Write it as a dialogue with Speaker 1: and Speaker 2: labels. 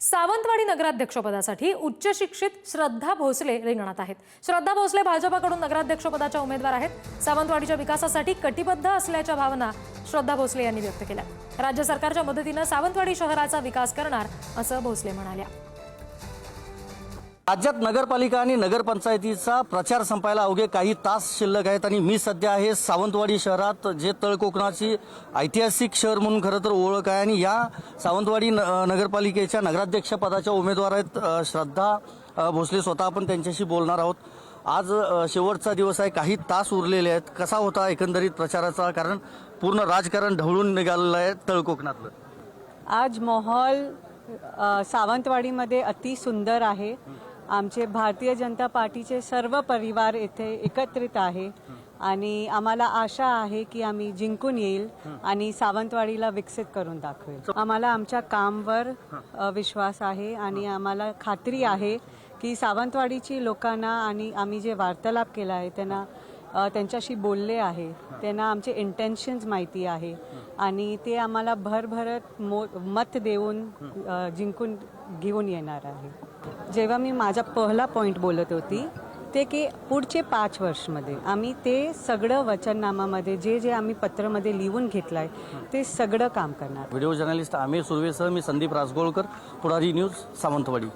Speaker 1: सावंतवाडी नगराध्यक्षपदासाठी उच्च शिक्षित श्रद्धा भोसले रिंगणात आहेत. श्रद्धा भोसले भाजपाकडून नगराध्यक्षपदाच्या उमेदवार आहेत. सावंतवाडीच्या विकासासाठी कटिबद्ध असल्याच्या भावना श्रद्धा भोसले यांनी व्यक्त केल्या. राज्य सरकारच्या मदतीनं सावंतवाडी शहराचा विकास करणार असं भोसले म्हणाल्या.
Speaker 2: राज्यात नगरपालिका आणि नगरपंचायतीचा प्रचार संपायला अवघे काही तास शिल्लक आहेत आणि मी सध्या आहे सावंतवाडी शहरात जे तळकोकणाची ऐतिहासिक शहर म्हणून खरं तर ओळख आहे. आणि या सावंतवाडी न नगरपालिकेच्या नगराध्यक्षपदाच्या उमेदवार आहेत श्रद्धा भोसले. स्वतः आपण त्यांच्याशी बोलणार आहोत. आज शेवटचा दिवस आहे. काही तास उरलेले आहेत. कसा होता एकंदरीत प्रचाराचा? कारण पूर्ण राजकारण ढवळून निघालेलं आहे तळकोकणातलं
Speaker 3: आज माहोल सावंतवाडीमध्ये अति सुंदर आहे. आमचे भारतीय जनता पार्टीचे सर्व परिवार येथे एकत्रित आहे. आणि आम्हाला आशा आहे की आम्ही जिंकून येईल आणि सावंतवाडीला विकसित करून दाखवेल. आम्हाला आमच्या कामवर विश्वास आहे आणि आम्हाला खात्री आहे की सावंतवाडीची लोकांना आणि आम्ही जे वार्तालाप केला आहे त्यांना त्यांच्याशी बोलले आहे. त्यांना आमचे इंटेन्शन्स माहिती आहे. आणि ते आम्हाला भरभरत मो मत देऊन जिंकून घेऊन येणार आहे. जेव्हा मी माझा पहिला पॉईंट बोलत होती ते की पुढचे पाच वर्षमध्ये आम्ही ते सगळं वचननामामध्ये जे जे आम्ही पत्रामध्ये लिहून घेतलं आहे ते सगळं काम करणार.
Speaker 2: व्हिडिओ जर्नलिस्ट आमिर सुर्वेसह मी संदीप राजगोळकर पुढारी न्यूज सावंतवाडी.